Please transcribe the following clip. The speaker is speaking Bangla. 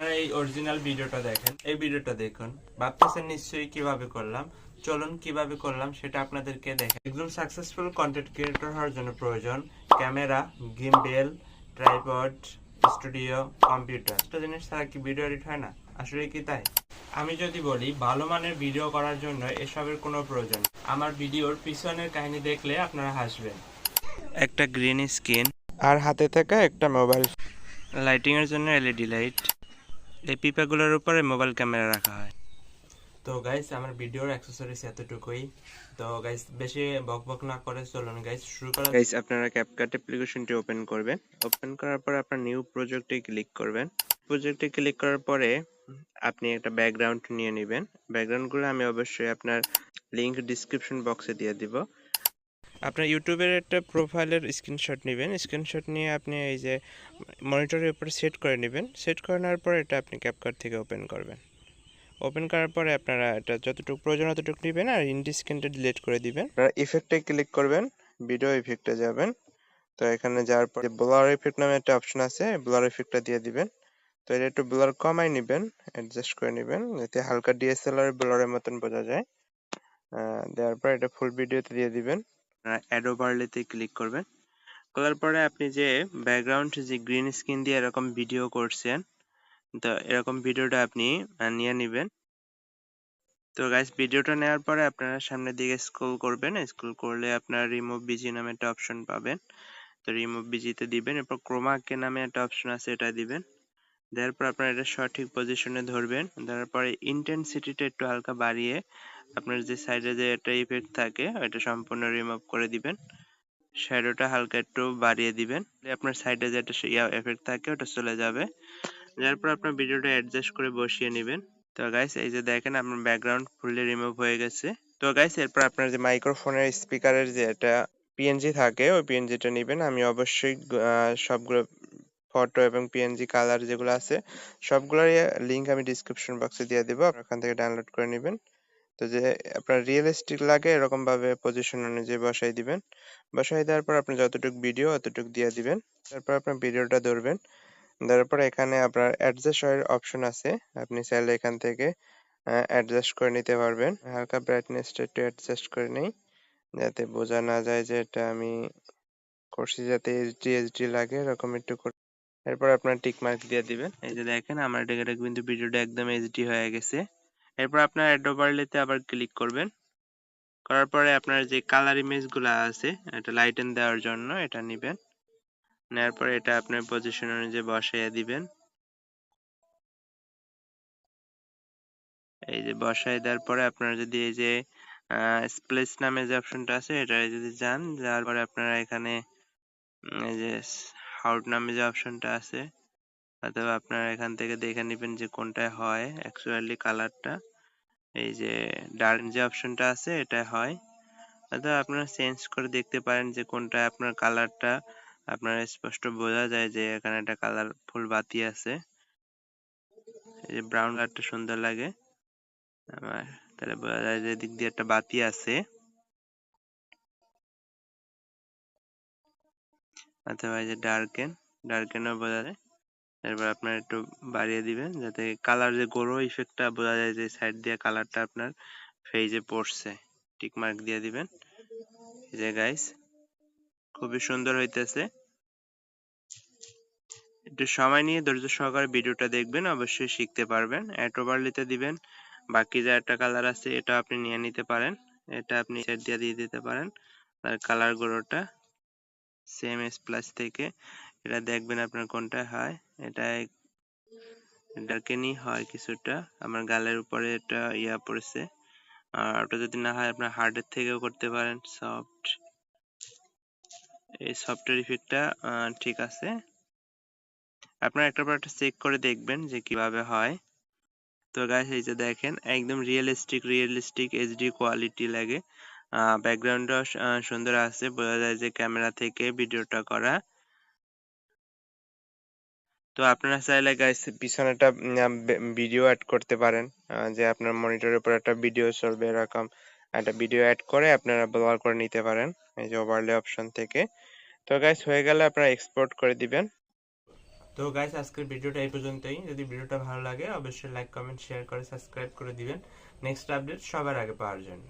এই অরিজিনাল ভিডিওটা দেখেন এই ভিডিওটা দেখুন। ভাবতেছেন নিশ্চয়ই কীভাবে করলাম। চলুন কীভাবে করলাম সেটা আপনাদেরকে দেখেন একজন সাকসেসফুল কন্টেন্ট ক্রিয়েটর হওয়ার জন্য প্রয়োজন camera gimbal tripod studio computer একটা জিনিস ছাড়া কি ভিডিও এডিট হয় না? আসলে কি তাই? আমি যদি বলি ভালো মানের ভিডিও করার জন্য এসবের কোনো প্রয়োজন আমার ভিডিওর পিছনের কাহিনী দেখলে আপনারা হাসবেন। একটা গ্রিন স্ক্রিন আর হাতে থাকা একটা মোবাইল লাইটিং এর জন্য এলইডি লাইট এই পিপাগুলোর উপরে মোবাইল ক্যামেরা রাখা হয়। তো গাইস আমার ভিডিওর অ্যাক্সেসরিজ এতটুকুই। তো গাইস বেশি বক বক না করে চলুন গাইস শুরু করা গাইস আপনারা ক্যাপকাট অ্যাপ্লিকেশনটি ওপেন করবেন। ওপেন করার পর আপনার নিউ প্রজেক্টে ক্লিক করবেন। প্রজেক্টে ক্লিক করার পরে আপনি একটা ব্যাকগ্রাউন্ড নিয়ে নেবেন। ব্যাকগ্রাউন্ডগুলো আমি অবশ্যই আপনার লিংক ডিসক্রিপশন বক্সে দিয়ে দিব। আপনার ইউটিউবের একটা প্রোফাইলের স্ক্রিনশট নেবেন। স্ক্রিনশট নিয়ে আপনি এই যে মনিটরের উপরে সেট করে নেবেন। সেট করে নেওয়ার পর এটা আপনি ক্যাপকাট থেকে ওপেন করবেন। ওপেন করার পরে আপনারা এটা যতটুকু প্রয়োজন ততটুকু নেবেন আর ইন্ডি স্ক্রিনটা ডিলিট করে দিবেন। ইফেক্টে ক্লিক করবেন ভিডিও ইফেক্টে যাবেন। তো এখানে যাওয়ার পরে ব্লার ইফেক্ট নামে একটা অপশন আছে ব্লার ইফেক্টটা দিয়ে দিবেন। তো এটা একটু ব্লার কমাই নেবেন অ্যাডজাস্ট করে নেবেন, যাতে হালকা ডিএসএলআর ব্লারের মতন বোঝা যায়। দেওয়ার পর এটা ফুল ভিডিওতে দিয়ে দিবেন। অ্যাড ওভারলেতে ক্লিক করবেন। করার পরে আপনি যে ব্যাকগ্রাউন্ড যে গ্রিন স্ক্রিন দিয়ে এরকম ভিডিও করছেন, তো এরকম ভিডিওটা আপনি নিয়ে নেবেন। তো গাইস ভিডিওটা নেওয়ার পরে আপনারা সামনের দিকে স্ক্রল করবেন। স্ক্রল করলে আপনার রিমুভ বিজি নামে একটা অপশন পাবেন। তো রিমুভ বিজিতে দিবেন, এরপর ক্রোমাকে নামে একটা অপশন আছে, এটা দিবেন। দেওয়ার পর আপনারা এটা সঠিক পজিশনে ধরবেন। ধরার পরে ইন্টেন্সিটিটা একটু হালকা বাড়িয়ে আপনার যে সাইডে যে একটা ইফেক্ট থাকে ওটা সম্পূর্ণ রিমুভ করে দিবেন। শ্যাডোটা হালকা একটু বাড়িয়ে দিবেন। আপনার সাইডে যে একটা এফেক্ট থাকে, ওটা চলে যাবে। যার পর আপনার ভিডিওটা অ্যাডজাস্ট করে বসিয়ে নেবেন। তো গাইস এই যে দেখেন আপনার ব্যাকগ্রাউন্ড ফুললি রিমুভ হয়ে গেছে। তো গাইস এরপর আপনার যে মাইক্রোফোনের স্পিকারের যে একটা পিএনজি থাকে, ওই পিএনজিটা নেবেন। আমি অবশ্যই সবগুলো ফটো এবং পিএনজি কালার যেগুলো আছে সবগুলোর লিংক আমি ডিসক্রিপশন বক্সে দিয়ে দেবো। ওখান থেকে ডাউনলোড করে নেবেন। তো যে, আপনার রিয়েলিস্টিক লাগে এরকম ভাবে পজিশন অনুযায়ী বসাই দিবেন। বসাই দেওয়ার পর আপনি যতটুকু ভিডিও অতটুকু দিয়ে দিবেন। তারপর আপনার ভিডিওটা ধরবেন। দেওয়ার পর এখানে আপনার অ্যাডজাস্ট এর অপশন আছে। আপনি চাইলে এখান থেকে অ্যাডজাস্ট করে নিতে পারবেন। হালকা ব্রাইটনেসটা একটু অ্যাডজাস্ট করে নেই। যাতে বোঝা না যায় যে, এটা আমি করছি যাতে এইচডি এইচডি লাগে, এরকম একটু এরপর আপনার টিক মার্ক দিয়ে দিবেন। এই যে দেখেন, আমার এটা কিন্তু ভিডিওটা একদম এইচডি হয়ে গেছে। এরপর আপনার অ্যাড ওভারলেতে আবার ক্লিক করবেন। করার পরে আপনার যে কালার ইমেজগুলা আছে, এটা লাইটেন দেওয়ার জন্য এটা নেবেন। নেওয়ার পরে এটা আপনার পজিশন অনুযায়ী বসাইয়া দিবেন। এই যে বসাই দেওয়ার পরে আপনার যদি এই যে স্প্লেস নামে যে অপশনটা আছে, এটা যদি যান, যাওয়ার পরে আপনারা এখানে এই যে হাউট নামে যে অপশনটা আছে অথবা আপনারা এখান থেকে দেখে নেবেন যে কোনটায় হয় অ্যাকচুয়ালি কালারটা এই যে ডার্ক যে অপশনটা আছে এটা হয়। অথবা আপনারা চেঞ্জ করে দেখতে পারেন যে কোনটা আপনার কালারটা আপনার স্পষ্ট বোঝা যায় যে এখানে একটা কালারফুল বাতি আছে। এই যে ব্রাউন কালারটা সুন্দর লাগে। আমার তাহলে বোঝা যায় যে দিক দিয়ে একটা বাতি আছে। অথবা এই যে ডার্কেন ডার্কেনও বোঝা যায়। এরপর আপনার একটু বাড়িয়ে দিবেন, যাতে কালার যে গোরো ইফেক্টটা বোঝা যায় যে সাইড দিয়ে কালারটা আপনার ফেজে পড়ছে। টিক মার্ক দিয়ে দিবেন। যে গাইস খুবই সুন্দর হইতেছে। একটু সময় নিয়ে ধৈর্য সহকারে ভিডিওটা দেখবেন, অবশ্যই শিখতে পারবেন। অ্যাড ওভারলিতে দিবেন। বাকি যে একটা কালার আছে, এটা আপনি নিয়ে নিতে পারেন। এটা আপনি সেট দিয়ে দিয়ে দিতে পারেন। আর কালার গুলোটা সেম এস প্লাস থেকে। এটা দেখবেন আপনার কোনটা হয় এটা ডার্কেনই হয় কিছুটা। আমার গালের উপরে এটা ইয়া পড়েছে। আর ওটা যদি না হয় আপনার হার্ডের থেকেও করতে পারেন। সফট এই সফটওয়্যার ইফেক্টটা ঠিক আছে। আপনারা একটা পর একটা চেক করে দেখবেন যে কীভাবে হয়। তো গাইস এই যে দেখেন, একদম রিয়েলিস্টিক রিয়েলিস্টিক এইচডি কোয়ালিটি লাগে। ব্যাকগ্রাউন্ডটাও সুন্দর আছে। বোঝা যায় যে ক্যামেরা থেকে ভিডিওটা করা। তো আপনারা চাইলে গাইস পিছনে একটা ভিডিও অ্যাড করতে পারেন। যে আপনার মনিটরের উপর একটা ভিডিও চলবে এরকম। একটা ভিডিও অ্যাড করে আপনারা ব্যবহার করে নিতে পারেন, এই যে ওভারলে অপশন থেকে। তো গাইস হয়ে গেলে আপনারা এক্সপোর্ট করে দিবেন। তো গাইস আজকের ভিডিওটা এই পর্যন্তই। যদি ভিডিওটা ভালো লাগে, অবশ্যই লাইক কমেন্ট শেয়ার করে সাবস্ক্রাইব করে দিবেন। নেক্সট আপডেট সবার আগে পাওয়ার জন্য।